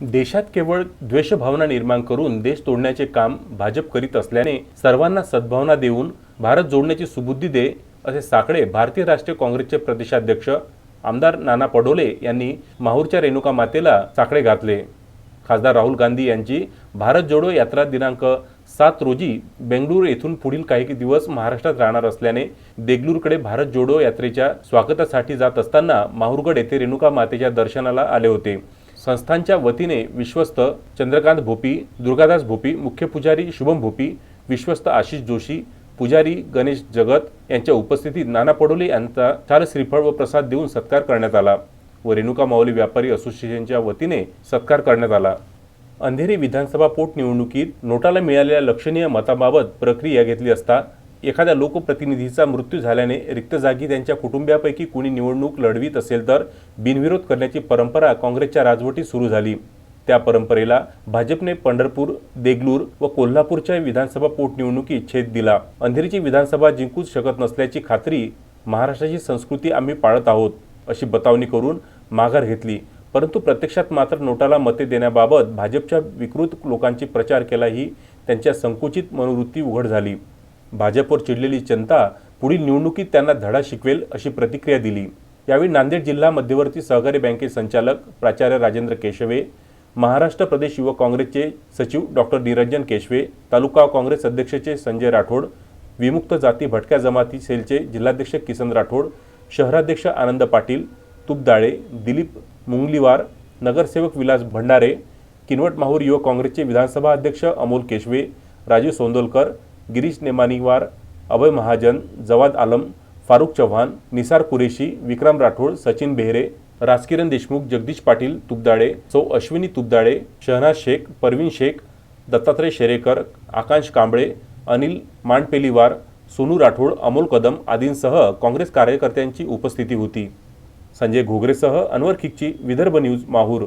देशात केवळ द्वेषभावना निर्माण करून देश तोडण्याचे काम भाजप करीत असल्याने सर्वांना सद्भावना देऊन भारत जोडण्याची सुबुद्धी दे असे साकडे भारतीय राष्ट्रीय काँग्रेसचे प्रदेशाध्यक्ष आमदार नाना पडोले यांनी माहूरच्या रेणुका मातेला साकडे घातले. खासदार राहुल गांधी यांची भारत जोडो यात्रा दिनांक सात रोजी बेंगळूर येथून पुढील काही दिवस महाराष्ट्रात राहणार असल्याने देगलूरकडे भारत जोडो यात्रेच्या स्वागतासाठी जात असताना माहूरगड येथे रेणुका मातेच्या दर्शनाला आले होते. संस्थांच्या वतीने विश्वस्त चंद्रकांत भोपी दुर्गादास भोपी मुख्य पुजारी शुभम भोपी विश्वस्त आशिष जोशी पुजारी गणेश जगत यांच्या उपस्थितीत नाना पडोले यांचा चार श्रीफळ व प्रसाद देऊन सत्कार करण्यात आला व रेणुका माऊली व्यापारी असोसिएशनच्या वतीने सत्कार करण्यात आला. अंधेरी विधानसभा पोटनिवडणुकीत नोटाला मिळालेल्या लक्षणीय मताबाबत प्रक्रिया घेतली असता एखाद्या लोकप्रतिनिधीचा मृत्यू झाल्याने रिक्त जागी त्यांच्या कुटुंबियापैकी कुणी निवडणूक लढवीत असेल तर बिनविरोध करण्याची परंपरा काँग्रेसच्या राजवटीत सुरू झाली. त्या परंपरेला भाजपने पंढरपूर देगलूर व कोल्हापूरच्या विधानसभा पोटनिवडणुकीत छेद दिला. अंधेरीची विधानसभा जिंकूच शकत नसल्याची खात्री महाराष्ट्राची संस्कृती आम्ही पाळत आहोत अशी बतावणी करून माघार घेतली. परंतु प्रत्यक्षात मात्र नोटाला मते देण्याबाबत भाजपच्या विकृत लोकांची प्रचार केला ही त्यांच्या संकुचित मनोवृत्ती उघड झाली. भाजपवर चिडलेली जनता पुढील निवडणुकीत त्यांना धडा शिकवेल अशी प्रतिक्रिया दिली. यावेळी नांदेड जिल्हा मध्यवर्ती सहकारी बँके संचालक प्राचार्य राजेंद्र केशवे महाराष्ट्र प्रदेश युवक काँग्रेसचे सचिव डॉक्टर निरंजन केशवे तालुका काँग्रेस अध्यक्षचे संजय राठोड विमुक्त जाती भटक्या जमाती सेलचे जिल्हाध्यक्ष किसन राठोड शहराध्यक्ष आनंद पाटील तुपदाळे दिलीप मुंगलीवार नगरसेवक विलास भंडारे किनवट माहूर युवक काँग्रेसचे विधानसभा अध्यक्ष अमोल केशवे राजू सोंदोलकर गिरीश नेमानीवार अभय महाजन जवाद आलम फारुख चव्हाण निसार कुरेशी विक्रम राठोड सचिन बेहरे राजकिरण देशमुख जगदीश पाटील तुबदाळे सौ अश्विनी तुबदाळे शहनाज शेख परवीन शेख दत्तात्रय शेरेकर आकांश कांबळे अनिल मांडपेलीवार सोनू राठोड अमोल कदम आदींसह काँग्रेस कार्यकर्त्यांची उपस्थिती होती. संजय घोगरेसह अनवर खिकची विदर्भ न्यूज माहूर.